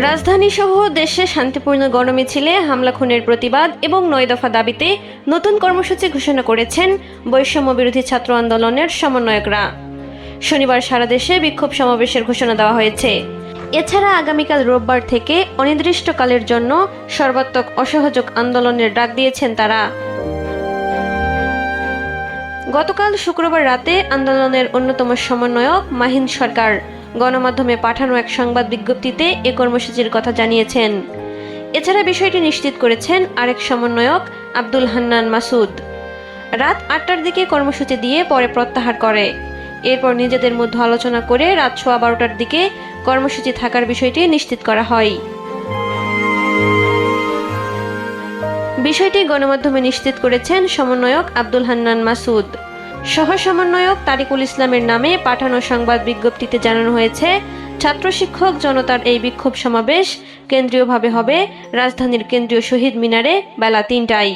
রাজধানী সহ দেশে শান্তিপূর্ণ গণমিছিলে হামলা খুনের প্রতিবাদ এবং নয় দফা দাবিতে নতুন কর্মসূচি ঘোষণা করেছেন বৈষম্য বিরোধী ছাত্র আন্দোলনের সমন্বয়করা। শনিবার সারা দেশে বিক্ষোভ সমাবেশের ঘোষণা দেওয়া হয়েছে। এছাড়া আগামীকাল রোববার থেকে অনির্দিষ্টকালের জন্য সর্বাত্মক অসহযোগ আন্দোলনের ডাক দিয়েছেন তারা। গতকাল শুক্রবার রাতে আন্দোলনের অন্যতম সমন্বয়ক মাহিন সরকার গণমাধ্যমে পাঠানো এক সংবাদ বিজ্ঞপ্তিতে এ কর্মসূচির কথা জানিয়েছেন। এছাড়া বিষয়টি নিশ্চিত করেছেন আরেক সমন্বয়ক আব্দুল হান্নান মাসুদ। রাত আটটার দিকে কর্মসূচি দিয়ে পরে প্রত্যাহার করে। এরপর নিজেদের মধ্যে আলোচনা করে রাত সোয়া বারোটার দিকে কর্মসূচি থাকার বিষয়টি নিশ্চিত করা হয়। বিষয়টি গণমাধ্যমে নিশ্চিত করেছেন সমন্বয়ক আব্দুল হান্নান মাসুদ। সহ সমন্বয়ক তারিকুল ইসলামের নামে পাঠানো সংবাদ বিজ্ঞপ্তিতে জানানো হয়েছে ছাত্র শিক্ষক জনতার এই বিক্ষোভ সমাবেশ কেন্দ্রীয়ভাবে হবে। রাজধানীর কেন্দ্রীয় শহীদ মিনারে বেলা তিনটায়।